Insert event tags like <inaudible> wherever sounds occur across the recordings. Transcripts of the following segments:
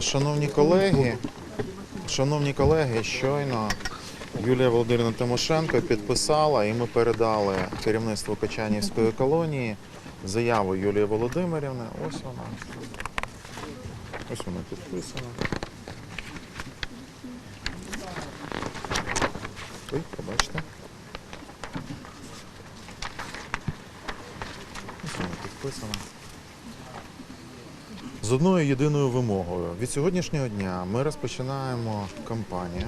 Шановні колеги, шановні колеги, щойно Юлія Володимирівна Тимошенко підписала і ми передали керівництву Качанівської колонії заяву Юлії Володимирівни. Ось вона. Ось вона підписана. Ой, побачите. Ось вона підписана. З одною єдиною вимогою. Від сьогоднішнього дня ми розпочинаємо кампанію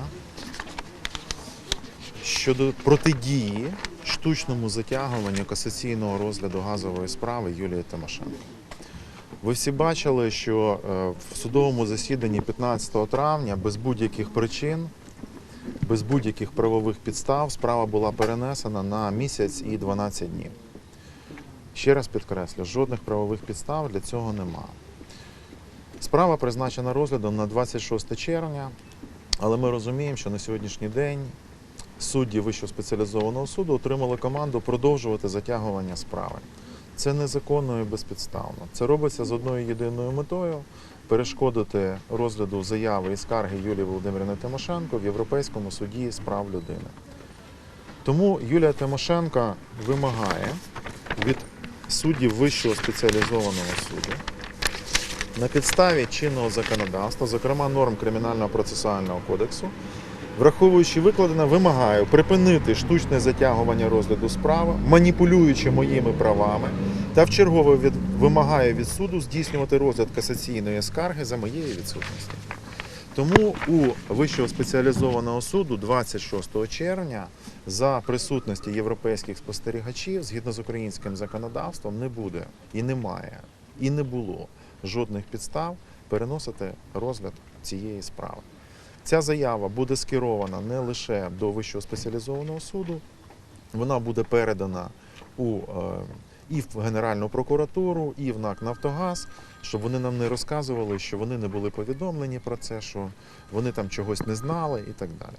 щодо протидії штучному затягуванню касаційного розгляду газової справи Юлії Тимошенко. Ви всі бачили, що е, в судовому засіданні 15 травня без будь-яких причин, без будь-яких правових підстав справа була перенесена на місяць і 12 днів. Ще раз підкреслю, жодних правових підстав для цього немає. Справа призначена розглядом на 26 червня, але ми розуміємо, що на сьогоднішній день судді Вищого спеціалізованого суду отримали команду продовжувати затягування справи. Це незаконно і безпідставно. Це робиться з одною єдиною метою перешкодити розгляду заяви і скарги Юлії Володимирівни Тимошенко в Європейському суді з прав людини. Тому Юлія Тимошенко вимагає від суддів Вищого спеціалізованого суду на підставі чинного законодавства, зокрема норм Кримінального процесуального кодексу, враховуючи викладене, вимагаю припинити штучне затягування розгляду справи, маніпулюючи моїми правами, та вчергове від, вимагаю від суду здійснювати розгляд касаційної скарги за моєї відсутності. Тому у Вищого спеціалізованого суду 26 червня за присутності європейських спостерігачів згідно з українським законодавством не буде і немає, і не було жодних підстав переносити розгляд цієї справи. Ця заява буде скерована не лише до Вищого спеціалізованого суду, вона буде передана у е, і в Генеральну прокуратуру, і в НАК Нафтогаз, щоб вони нам не розказували, що вони не були повідомлені про це, що вони там чогось не знали і так далі.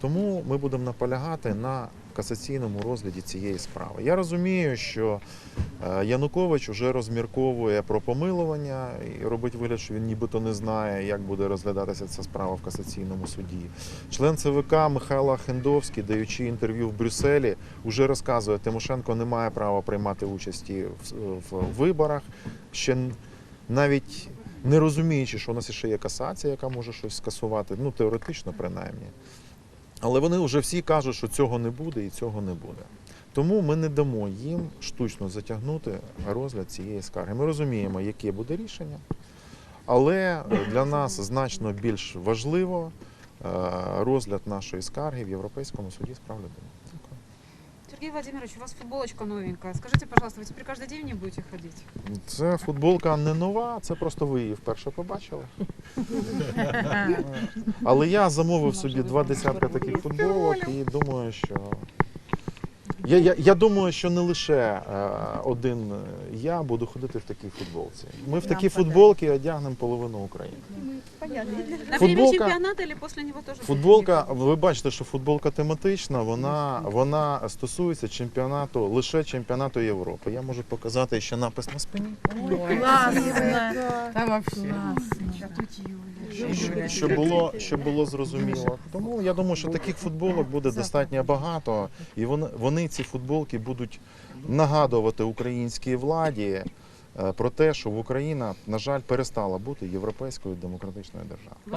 Тому ми будемо наполягати на касаційному розгляді цієї справи. Я розумію, що Янукович вже розмірковує про помилування і робить вигляд, що він нібито не знає, як буде розглядатися ця справа в касаційному суді. Член ЦВК Михайло Хендовський, даючи інтерв'ю в Брюсселі, вже розказує, Тимошенко не має права приймати участі в, в виборах. Ще навіть не розуміючи, що у нас ще є касація, яка може щось скасувати, ну теоретично принаймні. Але вони вже всі кажуть, що цього не буде і цього не буде. Тому ми не дамо їм штучно затягнути розгляд цієї скарги. Ми розуміємо, яке буде рішення, але для нас значно більш важливо е, розгляд нашої скарги в Європейському суді з прав людини. Сергей Владимирович, у вас футболочка новенькая. Скажите, пожалуйста, вы теперь каждый день в ней будете ходить? Це футболка не нова, це просто ви її вперше побачили. <laughs> Але я замовив собі два десятка таких футболок і думаю, що. Я, я, я думаю, що не лише е, один я буду ходити в такій футболці. Ми в такі футболки одягнемо половину України. На время Футболка- чемпионата или после него тоже? Футболка, ви бачите, що футболка тематична, вона, вона стосується чемпіонату, лише чемпіонату Європи. Я можу показати ще напис на спині. Там вообще. Щоб- було, щоб було зрозуміло. Тому я думаю, що таких футболок буде достатньо багато, і вони, вони ці футболки будуть нагадувати українській владі е, про те, що Україна, на жаль, перестала бути європейською демократичною державою.